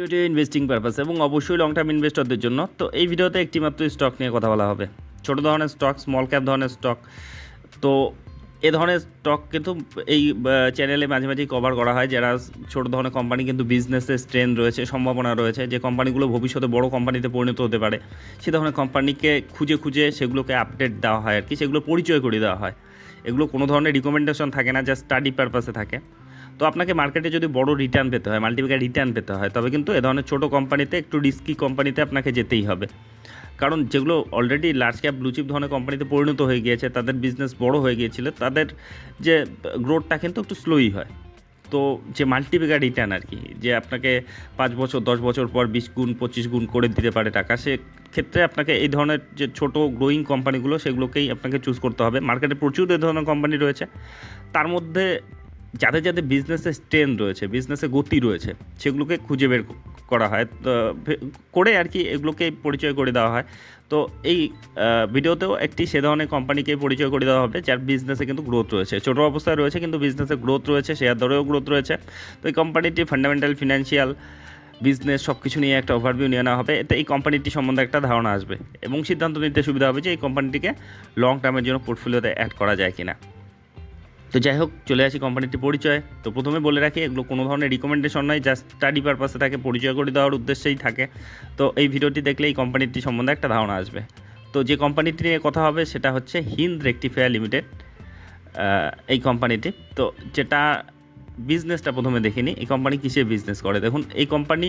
ভিডিওটি investing purpose এবং অবশ্যই লং টার্ম ইনভেস্টরদের জন্য। তো এই ভিডিওতে একটি মাত্র স্টক নিয়ে কথা বলা হবে। ছোট ধরনের স্টক স্মল ক্যাপ ধরনের স্টক তো এ ধরনের স্টক কিন্তু এই চ্যানেলে মাঝে মাঝেই কভার করা হয়। যারা ছোট ধরনের কোম্পানি কিন্তু বিজনেসের স্ট্রেন রয়েছে, সম্ভাবনা রয়েছে, যে কোম্পানিগুলো ভবিষ্যতে বড় কোম্পানিতে পরিণত হতে পারে, সে ধরনের কোম্পানিকে খুঁজে খুঁজে সেগুলোকে আপডেট দেওয়া হয় আর কি সেগুলো পরিচয় করে দেওয়া হয়। এগুলো কোনো ধরনের রিকমেন্ডেশন থাকে না যা স্টাডি পারপাসে থাকে। তো আপনাকে মার্কেটে যদি বড় রিটার্ন পেতে হয় মাল্টিপ্যাকার রিটার্ন পেতে হয়, তবে কিন্তু এ ধরনের ছোটো কোম্পানিতে একটু রিস্কি কোম্পানিতে আপনাকে যেতেই হবে। কারণ যেগুলো অলরেডি লার্জ ক্যাপ ব্লুচিপ ধরনের কোম্পানিতে পরিণত হয়ে গিয়েছে, তাদের বিজনেস বড় হয়ে গিয়েছিল, তাদের যে গ্রোথটা কিন্তু একটু স্লোই হয়। তো যে মাল্টিপ্যাকার রিটার্ন আর কি, যে আপনাকে পাঁচ বছর, দশ বছর পর বিশ গুণ, পঁচিশ গুণ করে দিতে পারে টাকা, সে ক্ষেত্রে আপনাকে এই ধরনের যে ছোট গ্রোয়িং কোম্পানিগুলো সেগুলোকেই আপনাকে চুজ করতে হবে। মার্কেটে প্রচুর এই ধরনের কোম্পানি রয়েছে। তার মধ্যে যাদের যাদের বিজনেসে স্ট্রেন রয়েছে বিজনেসে গতি রয়েছে, সেগুলোকে খুঁজে বের করা হয়। তো করে আর কি এগুলোকে পরিচয় করে দেওয়া হয়। তো এই ভিডিওতেও একটি সে ধরনের কোম্পানিকে পরিচয় করে দেওয়া হবে, যার বিজনেসে কিন্তু গ্রোথ রয়েছে। ছোটো অবস্থায় রয়েছে, কিন্তু বিজনেসে গ্রোথ রয়েছে শেয়ার দরেও গ্রোথ রয়েছে। তো এই কোম্পানিটি ফান্ডামেন্টাল ফিনান্সিয়াল বিজনেস সব কিছু নিয়ে একটা ওভারভিউ নিয়ে নেওয়া হবে। এতে এই কোম্পানিটি সম্বন্ধে একটা ধারণা আসবে এবং সিদ্ধান্ত নিতে সুবিধা হবে যে এই কোম্পানিটিকে লং টার্মের জন্য পোর্টফোলিওতে অ্যাড করা যায় কিনা। তো যাই হোক, চলে আসি কোম্পানিটির পরিচয়। তো প্রথমে বলে রাখি, এগুলো কোনো ধরনের রিকমেন্ডেশন নয় জাস্ট স্টাডি পারপাসে তাকে পরিচয় করে দেওয়ার উদ্দেশ্যেই থাকে। তো এই ভিডিওটি দেখলে এই কোম্পানিটি সম্বন্ধে একটা ধারণা আসবে। তো যে কোম্পানিটি নিয়ে কথা হবে, সেটা হচ্ছে হিন্দ রেক্টিফায়ার লিমিটেড এই কোম্পানিটি তো যেটা বিজনেসটা প্রথমে দেখিনি, এই কোম্পানি কিসে বিজনেস করে? দেখুন, এই কোম্পানি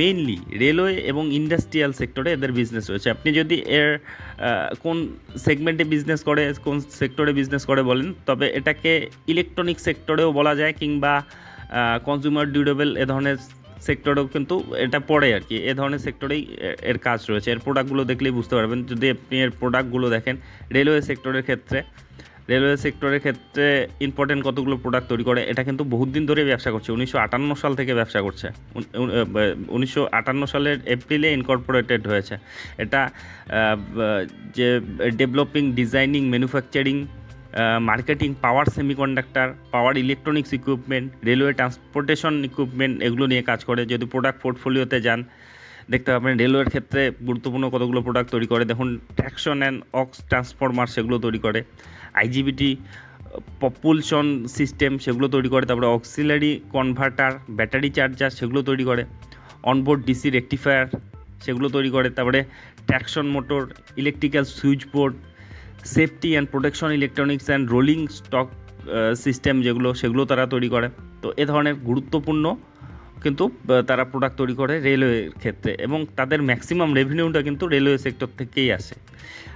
মেইনলি রেলওয়ে এবং ইন্ডাস্ট্রিয়াল সেক্টরে এদের বিজনেস রয়েছে। আপনি যদি এর কোন সেগমেন্টে বিজনেস করে, কোন সেক্টরে বিজনেস করে বলেন, তবে এটাকে ইলেকট্রনিক সেক্টরেও বলা যায় কিংবা কনজিউমার ডিউরেবল এ ধরনের সেক্টরেও কিন্তু এটা পড়ে আর কি। এ ধরনের সেক্টরেই এর কাজ রয়েছে। এর প্রোডাক্টগুলো দেখলেই বুঝতে পারবেন। যদি আপনি এর প্রোডাক্টগুলো দেখেন রেলওয়ে সেক্টরের ক্ষেত্রে রেলওয়ে সেক্টরের ক্ষেত্রে ইম্পর্টেন্ট কতগুলো প্রোডাক্ট তৈরি করে, এটা কিন্তু বহুত দিন ধরে ব্যবসা করছে। উনিশশো আটান্ন সাল থেকে ব্যবসা করছে। উনিশশো আটান্ন সালের এপ্রিলে ইনকর্পোরেটেড হয়েছে। এটা যে developing designing manufacturing marketing power semiconductor power electronics equipment railway transportation equipment এগুলো নিয়ে কাজ করে। যদি প্রোডাক্ট পোর্টফোলিওতে যান, দেখতে পাবেন রেলওয়ের ক্ষেত্রে গুরুত্বপূর্ণ কতগুলো প্রোডাক্ট তৈরি করে। দেখুন ট্র্যাকশন অ্যান্ড অক্স ট্রান্সফরমার সেগুলো তৈরি করে। আইজিবিটি পপুলশন সিস্টেম সেগুলো তৈরি করে, তারপরে অক্সিলারি কনভার্টার ব্যাটারি চার্জার সেগুলো তৈরি করে অনবোর্ড ডিসি রেকটিফায়ার সেগুলো তৈরি করে, তারপরে traction motor electrical switch board safety and protection electronics and rolling stock system যেগুলো, সেগুলো তারা তৈরি করে। তো এ ধরনের গুরুত্বপূর্ণ কিন্তু তারা প্রোডাক্ট তৈরি করে রেলওয়ের ক্ষেত্রে এবং তাদের ম্যাক্সিমাম রেভিনিউটা কিন্তু রেলওয়ে সেক্টর থেকেই আসে।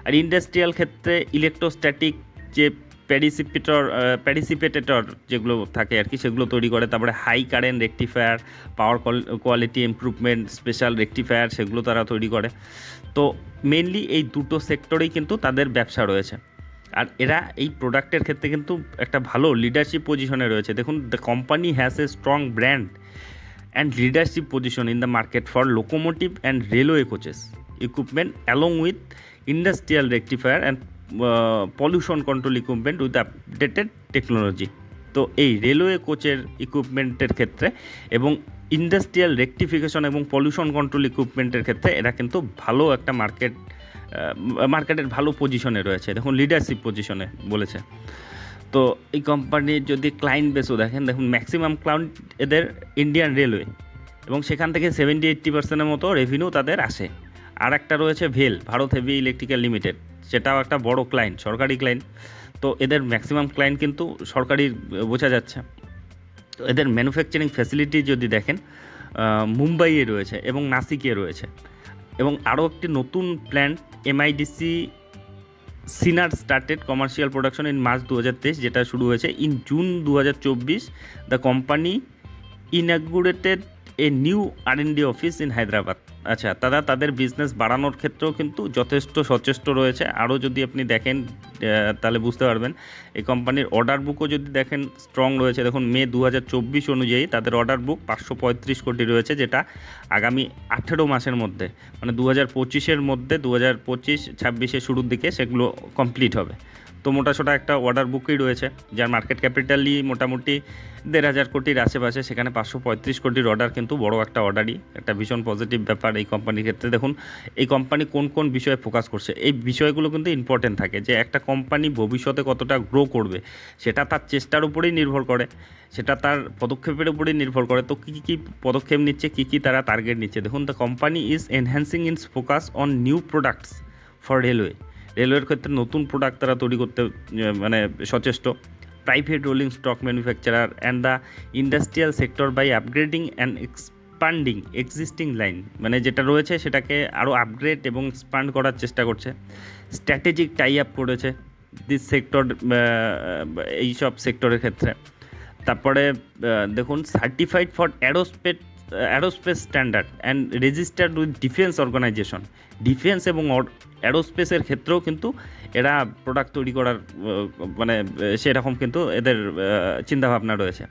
আর ইন্ডাস্ট্রিয়াল ক্ষেত্রে ইলেকট্রোস্ট্যাটিক যে প্যারিসিপেটর প্যারিসিপেটেটর যেগুলো থাকে আর কি, সেগুলো তৈরি করে। তারপরে high current rectifier power quality improvement special rectifier সেগুলো তারা তৈরি করে। তো মেনলি এই দুটো সেক্টরেই কিন্তু তাদের ব্যবসা রয়েছে। আর এরা এই প্রোডাক্টের ক্ষেত্রে কিন্তু একটা ভালো লিডারশিপ পজিশনে রয়েছে। দেখুন the company has a strong brand and leadership position in the market for locomotive and railway coaches equipment along with industrial rectifier and pollution control equipment with updated technology তো এই রেলওয়ে কোচের ইকুইপমেন্টের ক্ষেত্রে এবং industrial rectification এবং pollution control ইকুইপমেন্টের ক্ষেত্রে এরা কিন্তু ভালো একটা মার্কেট মার্কেটের ভালো পজিশনে রয়েছে। দেখুন লিডারশিপ পজিশনে বলেছে। তো এই কোম্পানির যদি ক্লায়েন্ট বেসও দেখেন, দেখুন ম্যাক্সিমাম ক্লায়েন্ট এদের ইন্ডিয়ান রেলওয়ে এবং সেখান থেকে সেভেন্টি এইট্টি পার্সেন্টের মতো রেভিনিউ তাদের আসে। আর একটা রয়েছে ভেল ভারত হেভি ইলেকট্রিক্যাল লিমিটেড সেটাও একটা বড় ক্লায়েন্ট সরকারি ক্লায়েন্ট তো এদের ম্যাক্সিমাম ক্লায়েন্ট কিন্তু সরকারি বোঝা যাচ্ছে। তো এদের ম্যানুফ্যাকচারিং ফ্যাসিলিটি যদি দেখেন মুম্বাইয়ে রয়েছে এবং নাসিকে রয়েছে। এবং আরও একটি নতুন plant MIDC Sinnar started commercial production in March দু হাজার তেইশ, যেটা শুরু হয়েছে ইন জুন দু হাজার চব্বিশ। The company inaugurated a new R and D office in Hyderabad. আচ্ছা তারা তাদের বিজনেস বাড়ানোর ক্ষেত্রেও কিন্তু যথেষ্ট সচেষ্ট রয়েছে। আরও যদি আপনি দেখেন তাহলে বুঝতে পারবেন, এই কোম্পানির অর্ডার বুকও যদি দেখেন স্ট্রং রয়েছে। দেখুন, মে দু হাজার চব্বিশ অনুযায়ী তাদের অর্ডার বুক পাঁচশো পঁয়ত্রিশ কোটি রয়েছে, যেটা আগামী আঠেরো মাসের মধ্যে মানে দু হাজার পঁচিশের মধ্যে দু হাজার পঁচিশ ছাব্বিশের শুরুর দিকে সেগুলো কমপ্লিট হবে। তো মোটাসোটা একটা অর্ডার বুকই রয়েছে, যার মার্কেট ক্যাপিটালই মোটামুটি দেড় হাজার কোটির আশেপাশে, সেখানে পাঁচশো পঁয়ত্রিশ কোটির অর্ডার কিন্তু বড় একটা অর্ডারই একটা ভীষণ পজিটিভ ব্যাপার এই কোম্পানির ক্ষেত্রে। দেখুন, এই কোম্পানি কোন কোন বিষয়ে ফোকাস করছে, এই বিষয়গুলো কিন্তু ইম্পর্টেন্ট থাকে যে একটা কোম্পানি ভবিষ্যতে কতটা গ্রো করবে, সেটা তার চেষ্টার উপরেই নির্ভর করে, সেটা তার পদক্ষেপের উপরেই নির্ভর করে, তো কী কী পদক্ষেপ নিচ্ছে, কী কী তারা টার্গেট নিচ্ছে। দেখুন the company is enhancing its focus on new products for railway রেলওয়ের ক্ষেত্রে নতুন প্রোডাক্ট তারা তৈরি করতে মানে সচেষ্ট। Private rolling stock manufacturer and the industrial sector by upgrading and expanding existing line মানে যেটা রয়েছে সেটাকে আরও আপগ্রেড এবং এক্সপান্ড করার চেষ্টা করছে। স্ট্র্যাটেজিক টাই আপ করেছে দিস সেক্টর এই সব সেক্টরের ক্ষেত্রে। তারপরে দেখুন certified for aerospace aerospace standard and registered with defence organisation defence এবং অ্যারোস্পেসের ক্ষেত্রেও কিন্তু এরা প্রোডাক্ট তৈরি করার মানে সেরকম কিন্তু এদের চিন্তাভাবনা রয়েছে।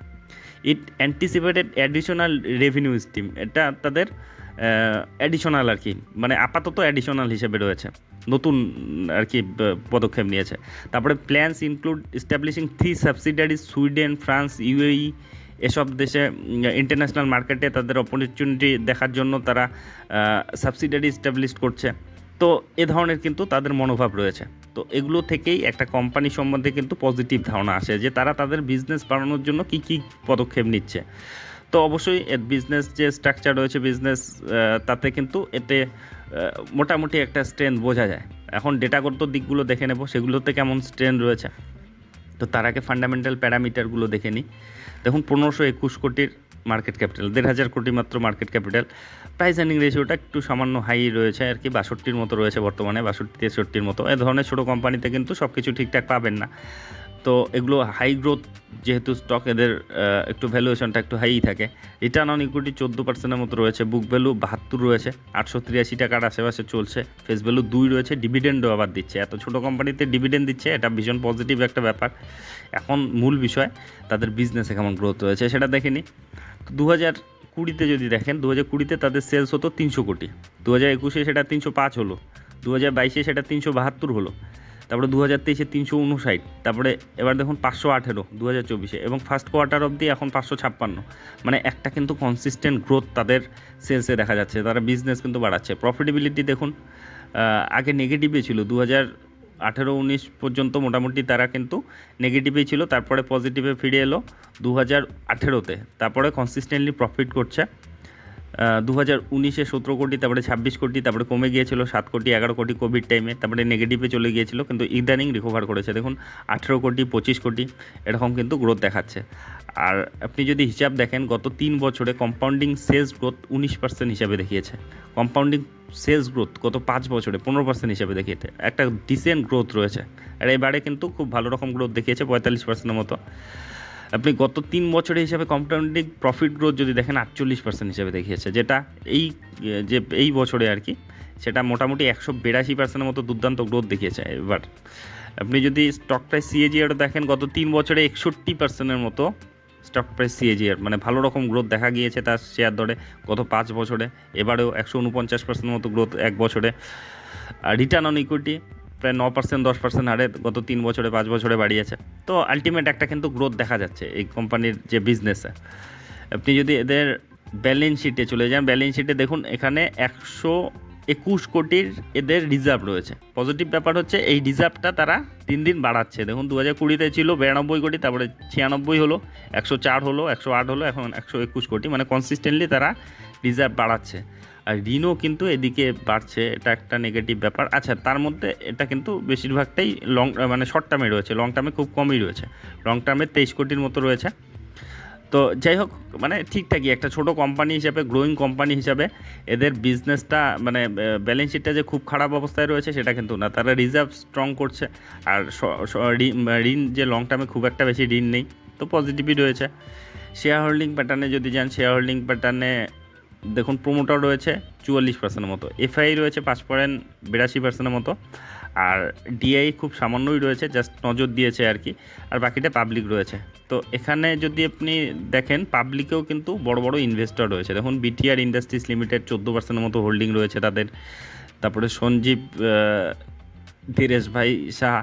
It anticipated additional revenue stream এটা তাদের অ্যাডিশনাল আর কি মানে আপাতত অ্যাডিশনাল হিসেবে রয়েছে। নতুন আর কি পদক্ষেপ নিয়েছে। তারপরে plans include establishing three subsidiaries Sweden France UAE এসব দেশে ইন্টারন্যাশনাল মার্কেটে তাদের অপরচুনিটি দেখার জন্য তারা সাবসিডারি এস্টাবলিশ করছে। তো এ ধরনের কিন্তু তাদের মনোভাব রয়েছে। তো এগুলো থেকেই একটা কোম্পানি সম্বন্ধে কিন্তু পজিটিভ ধারণা আসে যে তারা তাদের বিজনেস বাড়ানোর জন্য কী কী পদক্ষেপ নিচ্ছে। তো অবশ্যই এর বিজনেস যে স্ট্রাকচার রয়েছে বিজনেস তাতে কিন্তু এতে মোটামুটি একটা স্ট্রেন্থ বোঝা যায়। এখন ডেটাগত দিকগুলো দেখে নেব, সেগুলোতে কেমন স্ট্রেন্থ রয়েছে। তো তার আগে ফান্ডামেন্টাল প্যারামিটারগুলো দেখে নিই। দেখুন, পনেরোশো একুশ কোটির মার্কেট ক্যাপিটাল দেড় হাজার কোটি মাত্র মার্কেট ক্যাপিটাল প্রাইস আর্নিং রেশিওটা একটু সামান্য হাই রয়েছে আর কি, বাষট্টির মতো রয়েছে বর্তমানে, বাষট্টি, তেষট্টির মতো। এ ধরনের ছোটো কোম্পানিতে কিন্তু সব কিছু ঠিকঠাক পাবেন না। তো এগুলো হাই গ্রোথ যেহেতু স্টক এদের একটু ভ্যালুয়েশনটা একটু হাইই থাকে। রিটার্ন অন ইকুইটি চোদ্দ পার্সেন্টের মতো রয়েছে বুক ভ্যালু বাহাত্তর রয়েছে, আটশো তিরাশি টাকার আশেপাশে চলছে। ফেস ভ্যালু দুই রয়েছে ডিভিডেন্ডও আবার দিচ্ছে। এত ছোটো কোম্পানিতে ডিভিডেন্ড দিচ্ছে, এটা ভীষণ পজিটিভ একটা ব্যাপার। এখন মূল বিষয়, তাদের বিজনেসে কেমন গ্রোথ রয়েছে সেটা দেখে নিই। দু হাজার কুড়িতে যদি দেখেন দু হাজার কুড়িতে তাদের সেলস হতো তিনশো কোটি। দু হাজার একুশে সেটা তিনশো পাঁচ হলো। দু হাজার বাইশে সেটা তিনশো বাহাত্তর হলো। তারপরে দু হাজার তেইশে তিনশো উনষাট। তারপরে এবার দেখুন পাঁচশো আঠেরো দু হাজার চব্বিশে। এবং ফার্স্ট কোয়ার্টার অবধি এখন পাঁচশো ছাপ্পান্ন। মানে একটা কিন্তু কনসিস্টেন্ট গ্রোথ তাদের সেলসে দেখা যাচ্ছে। তারা বিজনেস কিন্তু বাড়াচ্ছে। প্রফিটেবিলিটি দেখুন আগে নেগেটিভে ছিল। দু হাজার আঠেরো উনিশ পর্যন্ত মোটামুটি তারা কিন্তু নেগেটিভেই ছিল, তারপরে পজিটিভে ফিরে এলো দু হাজার আঠেরোতে। তারপরে কনসিস্টেন্টলি প্রফিট করছে। দু হাজার উনিশে সতেরো কোটি, তারপরে ছাব্বিশ কোটি, তারপরে কমে গিয়েছিল সাত কোটি, এগারো কোটি কোভিড টাইমে তারপরে নেগেটিভে চলে গিয়েছিল, কিন্তু ইদানিং রিকভার করেছে। দেখুন, আঠেরো কোটি, পঁচিশ কোটি, এরকম কিন্তু গ্রোথ দেখাচ্ছে। আর আপনি যদি হিসাব দেখেন, গত তিন বছরে কম্পাউন্ডিং সেলস গ্রোথ উনিশ পার্সেন্ট হিসাবে দেখিয়েছে। কম্পাউন্ডিং সেলস গ্রোথ গত পাঁচ বছরে পনেরো পার্সেন্ট হিসাবে দেখিয়েছে। একটা ডিসেন্ট গ্রোথ রয়েছে। আর এবারে কিন্তু খুব ভালো রকম গ্রোথ দেখিয়েছে, পঁয়তাল্লিশ পার্সেন্টের মতো। আপনি গত তিন বছরে হিসাবে কম্পাউন্ডিং প্রফিট গ্রোথ যদি দেখেন, আটচল্লিশ পার্সেন্ট হিসাবে দেখিয়েছে, যেটা এই, যে এই বছরে আর কি, সেটা মোটামুটি একশো বিরাশি পার্সেন্টের মতো দুর্দান্ত গ্রোথ দেখিয়েছে এবার। আপনি যদি স্টক প্রাইস সিএজিআর দেখেন, গত তিন বছরে একষট্টি পার্সেন্টের মতো স্টক প্রাইস সিএজিআর মানে ভালো রকম গ্রোথ দেখা গিয়েছে তার শেয়ার দরে গত পাঁচ বছরে, এবারেও একশো উনপঞ্চাশ পার্সেন্টের মতো গ্রোথ এক বছরে। আর রিটার্ন অন ইকুইটি প্রায় ন পার্সেন্ট দশ পার্সেন্ট হারে গত তিন বছরে, পাঁচ বছরে বাড়িয়েছে। তো আলটিমেট একটা কিন্তু গ্রোথ দেখা যাচ্ছে এই কোম্পানির যে বিজনেসে আপনি যদি এদের ব্যালেন্স শিটে চলে যান ব্যালেন্স শিটে দেখুন, এখানে একশো একুশ কোটির এদের রিজার্ভ রয়েছে। পজিটিভ ব্যাপার হচ্ছে, এই রিজার্ভটা তারা দিন দিন বাড়াচ্ছে। দেখুন দু হাজার কুড়িতে ছিল বিরানব্বই কোটি, তারপরে ছিয়ানব্বই হলো, একশো চার হলো, একশো আট হলো, এখন একশো একুশ কোটি। মানে কনসিস্টেন্টলি তারা রিজার্ভ বাড়াচ্ছে। আর ঋণও কিন্তু এদিকে বাড়ছে, এটা একটা নেগেটিভ ব্যাপার। আচ্ছা তার মধ্যে এটা কিন্তু বেশিরভাগটাই লং মানে শর্ট টার্মে রয়েছে লং টার্মে খুব কমই রয়েছে লং টার্মে তেইশ কোটির মতো রয়েছে। তো যাই হোক মানে ঠিকঠাকই একটা ছোট কোম্পানি হিসাবে গ্রোয়িং কোম্পানি হিসাবে, এদের বিজনেসটা মানে ব্যালেন্স শিটটা যে খুব খারাপ অবস্থায় রয়েছে, সেটা কিন্তু না। তারা রিজার্ভ স্ট্রং করছে, আর ঋণ যে লং টার্মে খুব একটা বেশি ঋণ নেই, তো পজিটিভই রয়েছে। শেয়ার হোল্ডিং প্যাটার্নে যদি যান শেয়ার হোল্ডিং প্যাটার্নে দেখুন প্রোমোটার রয়েছে চুয়াল্লিশ পার্সেন্টের মতো এফআই রয়েছে পাঁচ পয়েন্ট বিরাশি পার্সেন্টের মতো, আর ডিআই খুব সামান্যই রয়েছে জাস্ট নজর দিয়েছে আর কি, আর বাকিটা পাবলিক রয়েছে। তো এখানে যদি আপনি দেখেন পাবলিকেও কিন্তু বড় বড় ইনভেস্টর রয়েছে। দেখুন বিটিআর ইন্ডাস্ট্রিজ লিমিটেড চোদ্দ পার্সেন্টের মতো হোল্ডিং রয়েছে তাদের, তারপরে সঞ্জীব ধীরেশ ভাই সাহা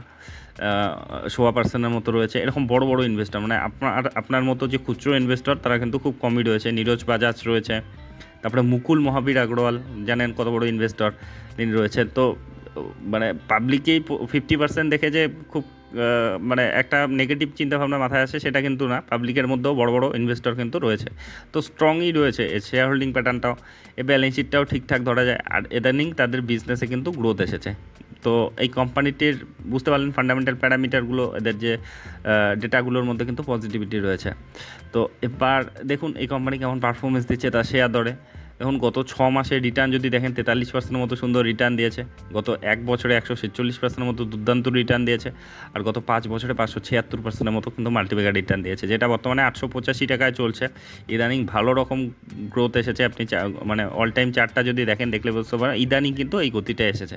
সোয়া পার্সেন্টের মতো রয়েছে। এরকম বড় বড় ইনভেস্টর মানে আপনার আপনার মতো যে খুচরো ইনভেস্টর তারা কিন্তু খুব কমই রয়েছে। নীরজ বাজাজ রয়েছে তারপরে মুকুল মহাবীর আগরওয়াল, জানেন কত বড় ইনভেস্টর তিনি রয়েছে তো মানে পাবলিকেই ফিফটি পার্সেন্ট দেখে যে খুব মানে একটা নেগেটিভ চিন্তাভাবনা মাথায় আসে, সেটা কিন্তু না। পাবলিকের মধ্যেও বড় বড় ইনভেস্টর কিন্তু রয়েছে। তো স্ট্রংই রয়েছে শেয়ার হোল্ডিং প্যাটার্নটাও এ ব্যালেন্স শিটটাও ঠিকঠাক ধরা যায়, আর এদানিং তাদের বিজনেসে কিন্তু গ্রোথ এসেছে। তো এই কোম্পানিটির বুঝতে পারলেন ফান্ডামেন্টাল প্যারামিটারগুলো এদের যে ডেটাগুলোর মধ্যে কিন্তু পজিটিভিটি রয়েছে। তো এবার দেখুন, এই কোম্পানি কেমন পারফরমেন্স দিচ্ছে তার শেয়ার দরে। এখন গত ছ মাসে রিটার্ন যদি দেখেন, তেতাল্লিশ পার্সেন্টের মতো সুন্দর রিটার্ন দিয়েছে। গত এক বছরে একশো ছেচল্লিশ পার্সেন্টের মতো দুর্দান্ত রিটার্ন দিয়েছে। আর গত পাঁচ বছরে পাঁচশো ছিয়াত্তর পার্সেন্টের মতো কিন্তু মাল্টিপ্যাকার রিটার্ন দিয়েছে, যেটা বর্তমানে আটশো পঁচাশি টাকায় চলছে। ইদানিং ভালো রকম গ্রোথ এসেছে, আপনি মানে অল টাইম চার্টটা যদি দেখেন, দেখলে বুঝতে পারেন ইদানিং কিন্তু এই গতিটা এসেছে।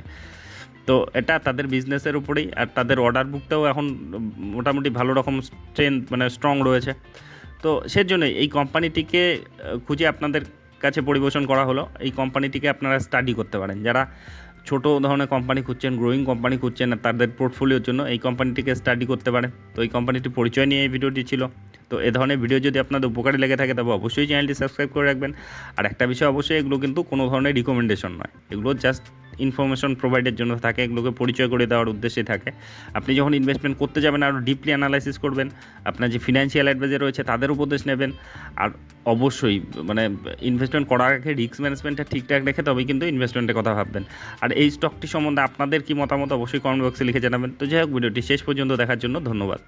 তো এটা তাদের বিজনেসের উপরেই, আর তাদের অর্ডার বুকটাও এখন মোটামুটি ভালো রকম স্ট্রেংথ মানে স্ট্রং রয়েছে। তো সেজন্য এই কোম্পানিটিকে খুঁজে আপনাদের কাছে পরিবেশন করা হলো। এই কোম্পানিটিকে আপনারা স্টাডি করতে পারেন। যারা ছোট ধরনের কোম্পানি খুঁজছেন গ্রোয়িং কোম্পানি খুঁজছেন, তাদের পোর্টফোলিওর জন্য এই কোম্পানিটিকে স্টাডি করতে পারেন। তো এই কোম্পানিটির পরিচয় নিয়ে এই ভিডিওটি ছিল। তো এ ধরনের ভিডিও যদি আপনাদের উপকারী লেগে থাকে, তবে অবশ্যই চ্যানেলটি সাবস্ক্রাইব করে রাখবেন। আর একটা বিষয় অবশ্যই, এগুলো কিন্তু কোনো ধরনের রিকমেন্ডেশন নয়। এগুলো জাস্ট ইনফরমেশন প্রোভাইডের জন্য থাকে, এগুলোকে পরিচয় করে দেওয়ার উদ্দেশ্যে থাকে। আপনি যখন ইনভেস্টমেন্ট করতে যাবেন আরও ডিপলি অ্যানালাইসিস করবেন, আপনার যে ফিনান্সিয়াল অ্যাডভাইজার রয়েছে, তাদের উপদেশ নেবেন। আর অবশ্যই মানে ইনভেস্টমেন্ট করার আগে রিস্ক ম্যানেজমেন্টটা ঠিকঠাক রেখে তবেই কিন্তু ইনভেস্টমেন্টের কথা ভাববেন। আর এই স্টকটি সম্বন্ধে আপনাদের কি মতামত, অবশ্যই কমেন্ট বক্সে লিখে জানাবেন। তো যাই হোক ভিডিওটি শেষ পর্যন্ত দেখার জন্য ধন্যবাদ।